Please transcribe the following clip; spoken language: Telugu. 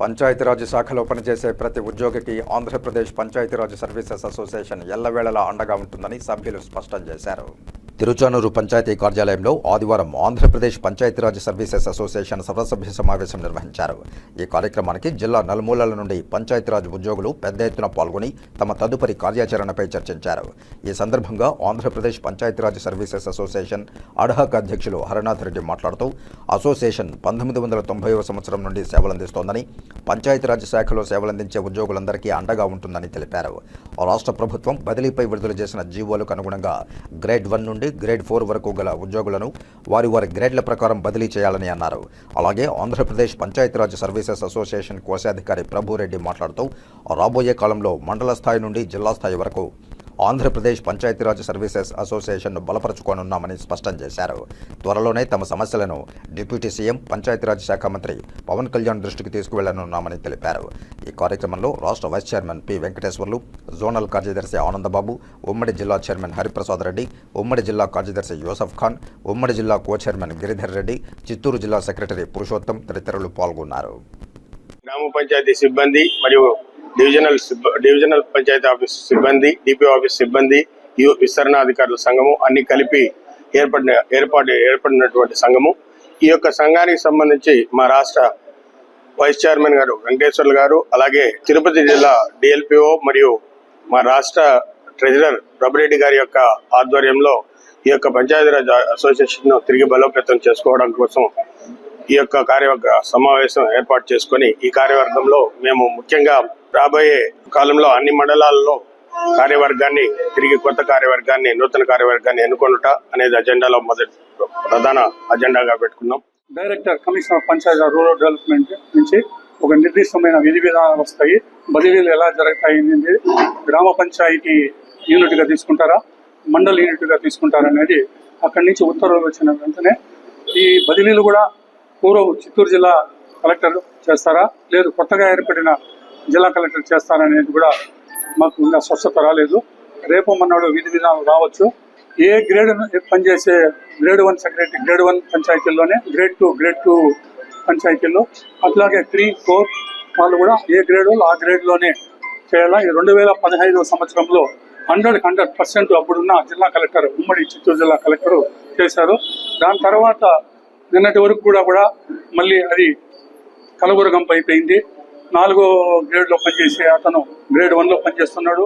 పంచాయతీరాజ్ శాఖలో పనిచేసే ప్రతి ఉద్యోగికి ఆంధ్రప్రదేశ్ పంచాయతీరాజ్ సర్వీసెస్ అసోసియేషన్ ఎల్లవేళలా అండగా ఉంటుందని సభ్యులు స్పష్టం చేశారు. తిరుచానూరు పంచాయతీ కార్యాలయంలో ఆదివారం ఆంధ్రప్రదేశ్ పంచాయతీరాజ్ సర్వీసెస్ అసోసియేషన్ సర్వసభ్య సమావేశం నిర్వహించారు. ఈ కార్యక్రమానికి జిల్లా నలుమూలల నుండి పంచాయతీరాజ్ ఉద్యోగులు పెద్ద ఎత్తున పాల్గొని తమ తదుపరి కార్యాచరణపై చర్చించారు. ఈ సందర్భంగా Andhra Pradesh Panchayati Raj services association ad hoc అధ్యక్షులు హరనాథ్ రెడ్డి మాట్లాడుతూ అసోసియేషన్ పంతొమ్మిది వందల తొంభైవ సంవత్సరం నుండి సేవలందిస్తోందని పంచాయతీరాజ్ శాఖలో సేవలందించే ఉద్యోగులందరికీ అండగా ఉంటుందని తెలిపారు. రాష్ట్ర ప్రభుత్వం బదిలీపై విడుదల చేసిన జీవోలకు అనుగుణంగా గ్రేడ్ వన్ నుండి గ్రేడ్ ఫోర్ వరకు గల ఉద్యోగులను వారి వారి గ్రేడ్ల ప్రకారం బదిలీ చేయాలని అన్నారు. అలాగే ఆంధ్రప్రదేశ్ పంచాయతీరాజ్ సర్వీసెస్ అసోసియేషన్ కోశాధికారి ప్రభురెడ్డి మాట్లాడుతూ రాబోయే కాలంలో మండల స్థాయి నుండి జిల్లా స్థాయి వరకు ఆంధ్రప్రదేశ్ పంచాయతీరాజ్ సర్వీసెస్ అసోసియేషన్ను బలపరచుకోనున్నామని స్పష్టం చేశారు. త్వరలోనే తమ సమస్యలను డిప్యూటీ సీఎం పంచాయతీరాజ్ శాఖ మంత్రి పవన్ కళ్యాణ్ దృష్టికి తీసుకువెళ్ళనున్నామని తెలిపారు. ఈ కార్యక్రమంలో రాష్ట్ర vice chairman P. Venkateswarlu zonal కార్యదర్శి ఆనందబాబు ఉమ్మడి జిల్లా చైర్మన్ హరిప్రసాద్ రెడ్డి ఉమ్మడి జిల్లా కార్యదర్శి యూసఫ్ ఖాన్ ఉమ్మడి జిల్లా కో చైర్మన్ గిరిధర్ రెడ్డి చిత్తూరు జిల్లా సెక్రటరీ పురుషోత్తం తదితరులు పాల్గొన్నారు. గ్రామ పంచాయతీ సిబ్బంది మరియు డివిజనల్ సిబ్బ- డివిజనల్ పంచాయతీ ఆఫీస్ సిబ్బంది డిపిఓ ఆఫీస్ సిబ్బంది యు విస్తరణ అధికారుల సంఘము అన్ని కలిపి ఏర్పడిన ఏర్పాటు ఏర్పడినటువంటి సంఘము. ఈ యొక్క సంఘానికి సంబంధించి మా రాష్ట్ర వైస్ చైర్మన్ గారు వెంకటేశ్వర్లు గారు అలాగే తిరుపతి జిల్లా డిఎల్పిఓ మరియు మా రాష్ట్ర ట్రెజరర్ రబిరెడ్డి గారి యొక్క ఆధ్వర్యంలో ఈ యొక్క పంచాయతీరాజ్ అసోసియేషన్ తిరిగి బలోపేతం చేసుకోవడం కోసం ఈ యొక్క కార్యవర్గ సమావేశం ఏర్పాటు చేసుకొని ఈ కార్యవర్గంలో మేము ముఖ్యంగా రాబోయే కాలంలో అన్ని మండలాల్లో కార్యవర్గాన్ని తిరిగి కొత్త కార్యవర్గాన్ని నూతన కార్యవర్గాన్ని ఎన్నుకొనుట అనేది అజెండాలో మొదటి ప్రధాన అజెండాగా పెట్టుకున్నాం. Director commissioner of rural development నుంచి ఒక నిర్దిష్టమైన విధి విధానాలు వస్తాయి. బదిలీలు ఎలా జరుగుతాయి అనేది గ్రామ పంచాయతీ యూనిట్గా తీసుకుంటారా మండల్ యూనిట్గా తీసుకుంటారా అనేది అక్కడి నుంచి ఉత్తర్వులు వచ్చిన వెంటనే ఈ బదిలీలు కూడా పూర్వం చిత్తూరు జిల్లా కలెక్టర్ చేస్తారా లేదు కొత్తగా ఏర్పడిన జిల్లా కలెక్టర్ చేస్తాననేది కూడా మాకు ఇంకా స్వచ్ఛత రాలేదు. రేపు మన్నాడు విధి విధానం రావచ్చు. ఏ గ్రేడ్ పనిచేసే grade one secretary grade one పంచాయతీల్లోనే grade two grade two పంచాయతీల్లో అట్లాగే త్రీ ఫోర్ వాళ్ళు కూడా ఏ గ్రేడ్ వాళ్ళు ఆ గ్రేడ్లోనే చేయాలా. ఈ రెండు వేల పదహైదవ సంవత్సరంలో హండ్రెడ్ హండ్రెడ్ పర్సెంట్ అప్పుడున్న జిల్లా కలెక్టర్ ఉమ్మడి చిత్తూరు జిల్లా కలెక్టర్ చేశారు. దాని తర్వాత నిన్నటి వరకు కూడా కూడా మళ్ళీ అది కలబురగంపు అయిపోయింది. నాలుగో గ్రేడ్లో పనిచేసే అతను గ్రేడ్ వన్లో పనిచేస్తున్నాడు.